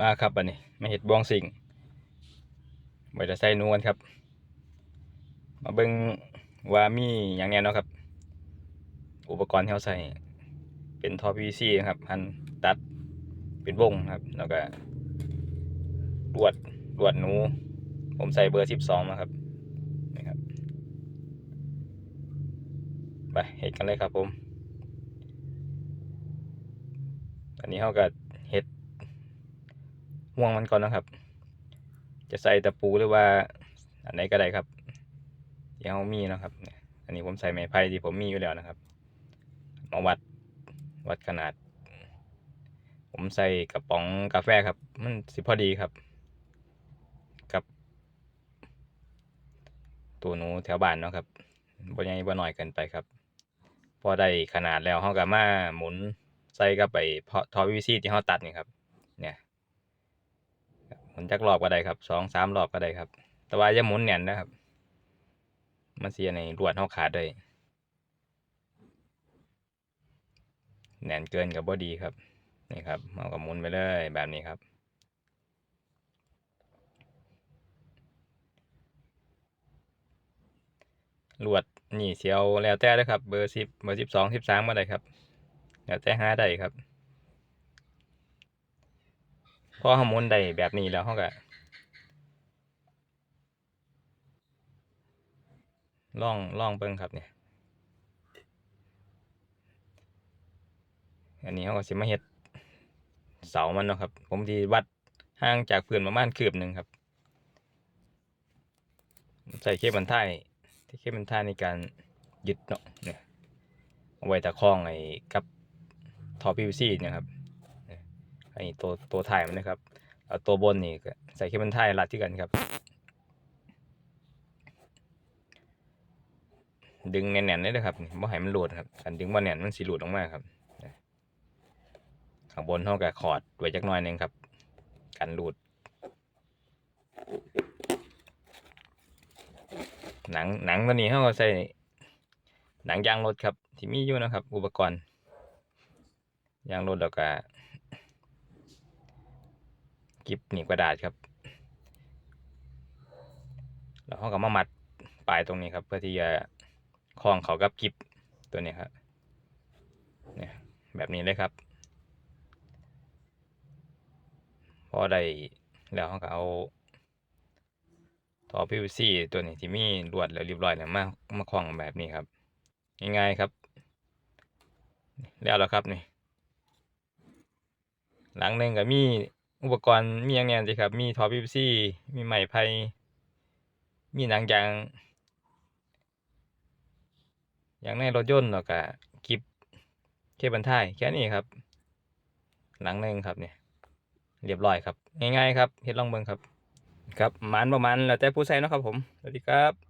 มาครับอันนี้มาเห็ดบวงสิงไว้จะใส่หนูกันครับ มาเบิ่งว่ามีอย่างแน่เนาะครับ อุปกรณ์ที่เราใส่เป็นท่อ PVC นะครับพันตัดเป็นวงครับ แล้วก็ลวดลวดหนู ผมใส่เบอร์สิบสองนะครับนี่ครับไปเห็ดกันเลยครับผม อันนี้เขาก็ ห่วงมันก่อนนะครับ จะใส่ตะปูหรือว่าอันไหนก็ได้ครับที่เขามีนะครับ อันนี้ผมใส่ไม้ไผ่ที่ผมมีอยู่แล้วนะครับมาวัดวัดขนาด ผมใส่กระป๋องกาแฟครับ มันสิพอดีครับ กับ ตัวหนูแถวบ้านเนาะครับบ่ใหญ่บ่น้อยเกินไปครับ พอได้ขนาดแล้วเขาก็มาหมุนใส่กับไปทอ PVC ที่เขาตัดนี่ครับ มุนจักรอบก็ได้ครับสองสามรอบก็ได้ครับ แต่ว่าอย่าหมุนแน่นนะครับ มันเสียในรวดเขาขาดได้แน่นเกินกับบ่ดีครับนี่ครับเอากับหมุนไปเลยแบบนี้ครับ ลวดนี่เสียวแล้วแต่เลยครับ เบอร์สิบเบอร์สิบสองสิบสามมาได้ครับ แล้วแต่หาได้ครับ พอเขาหมุนได้แบบนี้แล้วเขาก็ล่องล่องเบิ้งครับเนี่ย อันนี้เขาก็สิมาเฮ็ดเสามันเนาะครับ ผมที่วัดห่างจากพื้นประมาณคืบหนึ่งครับ ใส่เคเบิลไทยที่เคเบิลไทยในการยึดเนาะเนี่ยเอาไว้ตะคองไอ้กับท่อ PVC เนี่ยครับ อันนี้ตัวตัวถ่ายมันนะครับเอาตัวบนนี่ใส่เคเบิลไทยรัดที่กันครับ ดึงแน่นๆเลยนะครับบ่ให้มันหลุดครับการดึงบ่แน่นมันสิหลุดออกมาครับข้างบนเท่ากับขอดไว้จักหน่อยนึงครับกันหลุดหนังหนังตัวนี้เขาก็ใส่หนังยางรถครับ ที่มีอยู่นะครับ อุปกรณ์ยางรถแล้วก็ กิบหนีบกระดาษครับ แล้วเขาก็มามัดปลายตรงนี้ครับ เพื่อที่จะคล้องเขากับกิบตัวนี้ครับเนี่ยแบบนี้เลยครับ พอได้แล้วเขาก็เอาท่อ PVC ตัวนี้ที่มีลวดแล้วเรียบร้อยแล้วมามาคล้องแบบนี้ครับง่ายๆครับ แล้วแล้วครับนี่หลังหนึ่งก็มี อุปกรณ์มีอย่างเนี้ยสิครับ มีท่อ PVC มีไม้ไผ่มีหนังยางอย่างในรถยนต์แล้วก็กิบเคเบิลไทยแค่นี้ครับ หลังหนึ่งครับเนี่ยเรียบร้อยครับ ง่ายๆครับเฮ็ดลองเบิ่งครับ ครับมานประมาณแล้วแต่ผู้ใช้นะครับผม สวัสดีครับ